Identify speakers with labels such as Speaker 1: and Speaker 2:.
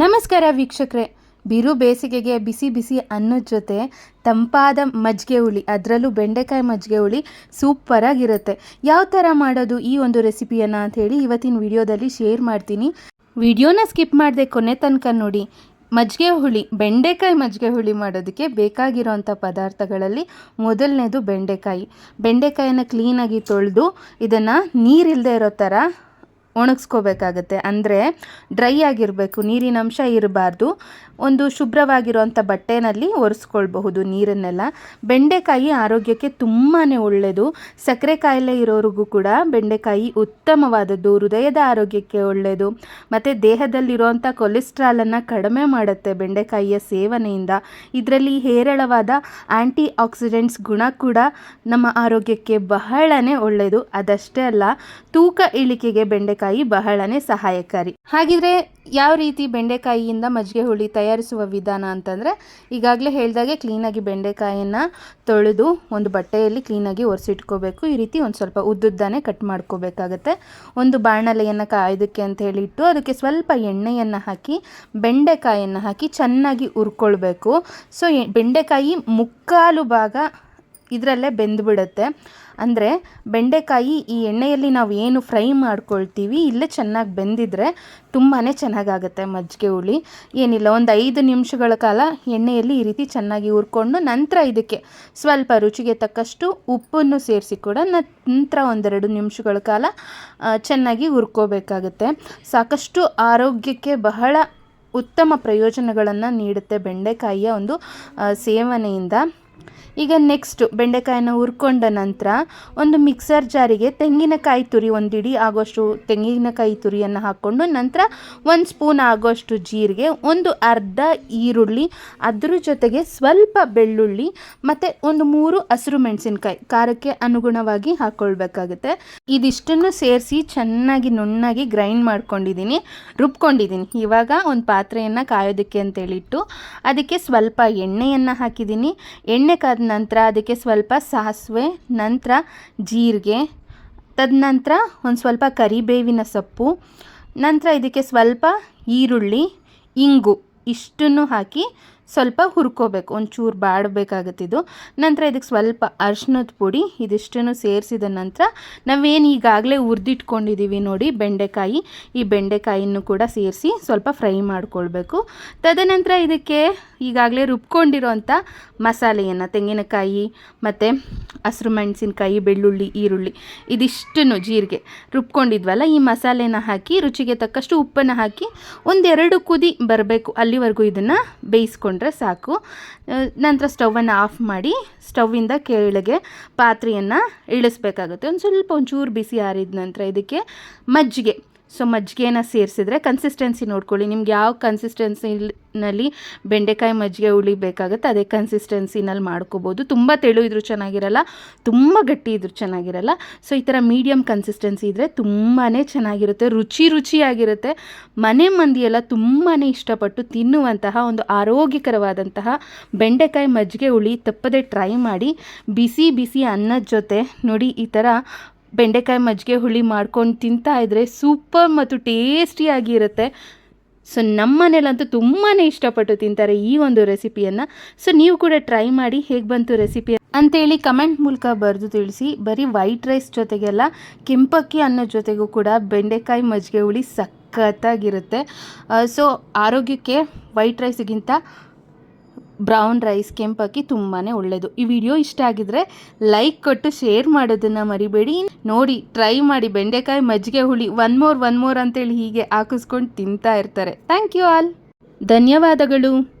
Speaker 1: ನಮಸ್ಕಾರ ವೀಕ್ಷಕರೇ. ಬಿರು ಬೇಸಿಗೆಗೆ ಬಿಸಿ ಬಿಸಿ ಅನ್ನದ ಜೊತೆ ತಂಪಾದ ಮಜ್ಜಿಗೆ ಹುಳಿ, ಅದರಲ್ಲೂ ಬೆಂಡೆಕಾಯಿ ಮಜ್ಜಿಗೆ ಹುಳಿ ಸೂಪರಾಗಿರುತ್ತೆ ಯಾವ ಥರ ಮಾಡೋದು ಈ ಒಂದು ರೆಸಿಪಿಯನ್ನು ಅಂತ ಹೇಳಿ ಇವತ್ತಿನ ವಿಡಿಯೋದಲ್ಲಿ ಶೇರ್ ಮಾಡ್ತೀನಿ. ವಿಡಿಯೋನ ಸ್ಕಿಪ್ ಮಾಡದೆ ಕೊನೆ ತನಕ ನೋಡಿ. ಮಜ್ಜಿಗೆ ಹುಳಿ, ಬೆಂಡೆಕಾಯಿ ಮಜ್ಜಿಗೆ ಹುಳಿ ಮಾಡೋದಕ್ಕೆ ಬೇಕಾಗಿರುವಂಥ ಪದಾರ್ಥಗಳಲ್ಲಿ ಮೊದಲನೇದು ಬೆಂಡೆಕಾಯಿ. ಬೆಂಡೆಕಾಯಿನ ಕ್ಲೀನಾಗಿ ತೊಳೆದು ಇದನ್ನು ನೀರಿಲ್ಲದೆ ಇರೋ ಥರ ಒಣಗಿಸ್ಕೋಬೇಕಾಗತ್ತೆ. ಅಂದರೆ ಡ್ರೈ ಆಗಿರಬೇಕು ನೀರಿನಂಶ ಇರಬಾರ್ದು. ಒಂದು ಶುಭ್ರವಾಗಿರುವಂಥ ಬಟ್ಟೆನಲ್ಲಿ ಒರೆಸ್ಕೊಳ್ಬಹುದು ನೀರನ್ನೆಲ್ಲ. ಬೆಂಡೆಕಾಯಿ ಆರೋಗ್ಯಕ್ಕೆ ತುಂಬಾ ಒಳ್ಳೆಯದು. ಸಕ್ಕರೆ ಕಾಯಿಲೆ ಇರೋರಿಗೂ ಕೂಡ ಬೆಂಡೆಕಾಯಿ ಉತ್ತಮವಾದದ್ದು. ಹೃದಯದ ಆರೋಗ್ಯಕ್ಕೆ ಒಳ್ಳೆಯದು. ಮತ್ತು ದೇಹದಲ್ಲಿರುವಂಥ ಕೊಲೆಸ್ಟ್ರಾಲನ್ನು ಕಡಿಮೆ ಮಾಡುತ್ತೆ ಬೆಂಡೆಕಾಯಿಯ ಸೇವನೆಯಿಂದ. ಇದರಲ್ಲಿ ಹೇರಳವಾದ ಆ್ಯಂಟಿ ಆಕ್ಸಿಡೆಂಟ್ಸ್ ಗುಣ ಕೂಡ ನಮ್ಮ ಆರೋಗ್ಯಕ್ಕೆ ಬಹಳನೇ ಒಳ್ಳೆಯದು. ಅದಷ್ಟೇ ಅಲ್ಲ, ತೂಕ ಇಳಿಕೆಗೆ ಬೆಂಡೆಕಾಯಿ ಬಹಳನೇ ಸಹಾಯಕಾರಿ. ಹಾಗಿದ್ರೆ ಯಾವ ರೀತಿ ಬೆಂಡೆಕಾಯಿಯಿಂದ ಮಜ್ಜಿಗೆ ಹುಳಿ ತಯಾರಿಸುವ ವಿಧಾನ ಅಂತಂದರೆ, ಈಗಾಗಲೇ ಹೇಳಿದಾಗೆ ಕ್ಲೀನಾಗಿ ಬೆಂಡೆಕಾಯಿಯನ್ನು ತೊಳೆದು ಒಂದು ಬಟ್ಟೆಯಲ್ಲಿ ಕ್ಲೀನಾಗಿ ಒರೆಸಿಟ್ಕೋಬೇಕು. ಈ ರೀತಿ ಒಂದು ಸ್ವಲ್ಪ ಉದ್ದುದ್ದಾನೆ ಕಟ್ ಮಾಡ್ಕೋಬೇಕಾಗತ್ತೆ. ಒಂದು ಬಾಣಲೆಯನ್ನು ಕಾಯೋದಕ್ಕೆ ಅಂತ ಹೇಳಿಟ್ಟು ಅದಕ್ಕೆ ಸ್ವಲ್ಪ ಎಣ್ಣೆಯನ್ನು ಹಾಕಿ, ಬೆಂಡೆಕಾಯಿಯನ್ನು ಹಾಕಿ ಚೆನ್ನಾಗಿ ಉರ್ಕೊಳ್ಬೇಕು ಸೊ ಬೆಂಡೆಕಾಯಿ ಮುಕ್ಕಾಲು ಭಾಗ ಇದರಲ್ಲೇ ಬೆಂದುಬಿಡುತ್ತೆ. ಅಂದರೆ ಬೆಂಡೆಕಾಯಿ ಈ ಎಣ್ಣೆಯಲ್ಲಿ ನಾವು ಏನು ಫ್ರೈ ಮಾಡ್ಕೊಳ್ತೀವಿ, ಇಲ್ಲೇ ಚೆನ್ನಾಗಿ ಬೆಂದಿದ್ರೆ ತುಂಬಾ ಚೆನ್ನಾಗಾಗುತ್ತೆ ಮಜ್ಜಿಗೆ ಹುಳಿ. ಏನಿಲ್ಲ, ಒಂದು ಐದು ನಿಮಿಷಗಳ ಕಾಲ ಎಣ್ಣೆಯಲ್ಲಿ ಈ ರೀತಿ ಚೆನ್ನಾಗಿ ಹುರ್ಕೊಂಡು ನಂತರ ಇದಕ್ಕೆ ಸ್ವಲ್ಪ ರುಚಿಗೆ ತಕ್ಕಷ್ಟು ಉಪ್ಪನ್ನು ಸೇರಿಸಿ ಕೂಡ ನಂತರ ಒಂದೆರಡು ನಿಮಿಷಗಳ ಕಾಲ ಚೆನ್ನಾಗಿ ಹುರ್ಕೋಬೇಕಾಗುತ್ತೆ. ಸಾಕಷ್ಟು ಆರೋಗ್ಯಕ್ಕೆ ಬಹಳ ಉತ್ತಮ ಪ್ರಯೋಜನಗಳನ್ನು ನೀಡುತ್ತೆ ಬೆಂಡೆಕಾಯಿಯ ಒಂದು ಸೇವನೆಯಿಂದ. ಈಗ ನೆಕ್ಸ್ಟ್ ಬೆಂಡೆಕಾಯನ್ನು ಹುರ್ಕೊಂಡ ನಂತರ ಒಂದು ಮಿಕ್ಸರ್ ಜಾರಿಗೆ ತೆಂಗಿನಕಾಯಿ ತುರಿ ಒಂದು ಇಡೀ ಆಗೋಷ್ಟು ತೆಂಗಿನಕಾಯಿ ತುರಿಯನ್ನು ಹಾಕ್ಕೊಂಡು ನಂತರ ಒಂದು ಸ್ಪೂನ್ ಆಗೋಷ್ಟು ಜೀರಿಗೆ, ಒಂದು ಅರ್ಧ ಈರುಳ್ಳಿ, ಅದ್ರ ಜೊತೆಗೆ ಸ್ವಲ್ಪ ಬೆಳ್ಳುಳ್ಳಿ ಮತ್ತು ಒಂದು ಮೂರು ಹಸಿರು ಮೆಣಸಿನ್ಕಾಯಿ ಖಾರಕ್ಕೆ ಅನುಗುಣವಾಗಿ ಹಾಕ್ಕೊಳ್ಬೇಕಾಗುತ್ತೆ ಇದಿಷ್ಟನ್ನು ಸೇರಿಸಿ ಚೆನ್ನಾಗಿ ನುಣ್ಣಾಗಿ ಗ್ರೈಂಡ್ ಮಾಡ್ಕೊಂಡಿದ್ದೀನಿ, ರುಬ್ಕೊಂಡಿದ್ದೀನಿ. ಇವಾಗ ಒಂದು ಪಾತ್ರೆಯನ್ನು ಕಾಯೋದಕ್ಕೆ ಅಂತೇಳಿಟ್ಟು ಅದಕ್ಕೆ ಸ್ವಲ್ಪ ಎಣ್ಣೆಯನ್ನು ಹಾಕಿದ್ದೀನಿ. ಎಣ್ಣೆ ಕಾದ ನಂತರ ಅದಕ್ಕೆ ಸ್ವಲ್ಪ ಸಾಸಿವೆ, ನಂತರ ಜೀರಿಗೆ, ತದನಂತರ ಒಂದು ಸ್ವಲ್ಪ ಕರಿಬೇವಿನ ಸೊಪ್ಪು, ನಂತರ ಇದಕ್ಕೆ ಸ್ವಲ್ಪ ಈರುಳ್ಳಿ, ಇಂಗು ಇಷ್ಟನ್ನು ಹಾಕಿ ಸ್ವಲ್ಪ ಹುರ್ಕೋಬೇಕು. ಒಂಚೂರು ಬಾಡಬೇಕಾಗತ್ತಿದ್ದು ನಂತರ ಇದಕ್ಕೆ ಸ್ವಲ್ಪ ಅರ್ಶಿನದ ಪುಡಿ ಇದಿಷ್ಟನ್ನು ಸೇರಿಸಿದ ನಂತರ ನಾವೇನು ಈಗಾಗಲೇ ಹುರಿದಿಟ್ಕೊಂಡಿದ್ದೀವಿ ನೋಡಿ ಬೆಂಡೆಕಾಯಿ. ಈ ಬೆಂಡೆಕಾಯಿಯನ್ನು ಕೂಡ ಸೇರಿಸಿ ಸ್ವಲ್ಪ ಫ್ರೈ ಮಾಡಿಕೊಳ್ಬೇಕು. ತದನಂತರ ಇದಕ್ಕೆ ಈಗಾಗಲೇ ರುಬ್ಕೊಂಡಿರೋಂಥ ಮಸಾಲೆಯನ್ನು, ತೆಂಗಿನಕಾಯಿ ಮತ್ತು ಹಸಿರು ಮೆಣಸಿನಕಾಯಿ, ಬೆಳ್ಳುಳ್ಳಿ, ಈರುಳ್ಳಿ, ಇದಿಷ್ಟನ್ನು ಜೀರಿಗೆ ರುಬ್ಕೊಂಡಿದ್ವಲ್ಲ, ಈ ಮಸಾಲೆನ ಹಾಕಿ ರುಚಿಗೆ ತಕ್ಕಷ್ಟು ಉಪ್ಪನ್ನು ಹಾಕಿ ಒಂದೆರಡು ಕುದಿ ಬರಬೇಕು, ಅಲ್ಲಿವರೆಗೂ ಇದನ್ನು ಬೇಯಿಸ್ಕೊಂಡ್ರೆ ಸಾಕು. ನಂತರ ಸ್ಟವನ್ನು ಆಫ್ ಮಾಡಿ ಸ್ಟವ್ವಿಂದ ಕೆಳಗೆ ಪಾತ್ರೆಯನ್ನು ಇಳಿಸ್ಬೇಕಾಗುತ್ತೆ. ಒಂದು ಸ್ವಲ್ಪ ಒಂಚೂರು ಬಿಸಿ ಆರಿದ ನಂತರ ಇದಕ್ಕೆ ಮಜ್ಜಿಗೆ ಸೊ ಮಜ್ಜಿಗೆನ ಸೇರಿಸಿದ್ರೆ ಕನ್ಸಿಸ್ಟೆನ್ಸಿ ನೋಡ್ಕೊಳ್ಳಿ. ನಿಮ್ಗೆ ಯಾವ ಕನ್ಸಿಸ್ಟೆನ್ಸಿನಲ್ಲಿ ಬೆಂಡೆಕಾಯಿ ಮಜ್ಜಿಗೆ ಹುಳಿ ಬೇಕಾಗುತ್ತೆ, ಅದೇ ಕನ್ಸಿಸ್ಟೆನ್ಸಿನಲ್ಲಿ ಮಾಡ್ಕೋಬೋದು. ತುಂಬ ತೆಳು ಇದ್ರೂ ಚೆನ್ನಾಗಿರಲ್ಲ, ತುಂಬ ಗಟ್ಟಿ ಇದ್ರೂ ಚೆನ್ನಾಗಿರಲ್ಲ. ಸೊ ಈ ಥರ ಮೀಡಿಯಮ್ ಕನ್ಸಿಸ್ಟೆನ್ಸಿ ಇದ್ದರೆ ತುಂಬಾ ಚೆನ್ನಾಗಿರುತ್ತೆ. ರುಚಿ ರುಚಿಯಾಗಿರುತ್ತೆ. ಮನೆ ಮಂದಿಯೆಲ್ಲ ತುಂಬಾ ಇಷ್ಟಪಟ್ಟು ತಿನ್ನುವಂತಹ ಒಂದು ಆರೋಗ್ಯಕರವಾದಂತಹ ಬೆಂಡೆಕಾಯಿ ಮಜ್ಜಿಗೆ ಹುಳಿ ತಪ್ಪದೆ ಟ್ರೈ ಮಾಡಿ, ಬಿಸಿ ಬಿಸಿ ಅನ್ನದ ಜೊತೆ ನೋಡಿ ಈ ಥರ ಬೆಂಡೆಕಾಯಿ ಮಜ್ಜಿಗೆ ಹುಳಿ ಮಾಡ್ಕೊಂಡು ತಿಂತಾ ಇದ್ದರೆ ಸೂಪರ್ ಮತ್ತು ಟೇಸ್ಟಿಯಾಗಿರುತ್ತೆ ಸೊ ನಮ್ಮ ಮನೇಲಂತೂ ತುಂಬಾ ಇಷ್ಟಪಟ್ಟು ತಿಂತಾರೆ ಈ ಒಂದು ರೆಸಿಪಿಯನ್ನು. ಸೊ ನೀವು ಕೂಡ ಟ್ರೈ ಮಾಡಿ ಹೇಗೆ ಬಂತು ರೆಸಿಪಿ ಅಂತೇಳಿ ಕಮೆಂಟ್ ಮೂಲಕ ಬರೆದು ತಿಳಿಸಿ. ಬರೀ ವೈಟ್ ರೈಸ್ ಜೊತೆಗೆಲ್ಲ ಕೆಂಪಕ್ಕಿ ಅನ್ನೋ ಜೊತೆಗೂ ಕೂಡ ಬೆಂಡೆಕಾಯಿ ಮಜ್ಜಿಗೆ ಹುಳಿ ಸಖತ್ತಾಗಿರುತ್ತೆ. ಸೊ ಆರೋಗ್ಯಕ್ಕೆ ವೈಟ್ ರೈಸ್ಗಿಂತ ಬ್ರೌನ್ ರೈಸ್ ಕೆಂಪಕ್ಕಿ ತುಂಬಾ ಒಳ್ಳೆಯದು ಈ ವಿಡಿಯೋ ಇಷ್ಟ ಆಗಿದ್ರೆ ಲೈಕ್ ಕೊಟ್ಟು ಶೇರ್ ಮಾಡೋದನ್ನು ಮರಿಬೇಡಿ. ನೋಡಿ, ಟ್ರೈ ಮಾಡಿ. ಬೆಂಡೆಕಾಯಿ ಮಜ್ಜಿಗೆ ಹುಳಿ ಒನ್ ಮೋರ್ ಒನ್ ಮೋರ್ ಅಂತೇಳಿ ಹೀಗೆ ಹಾಕಿಸ್ಕೊಂಡು ತಿಂತಾ ಇರ್ತಾರೆ. Thank you all. ಧನ್ಯವಾದಗಳು.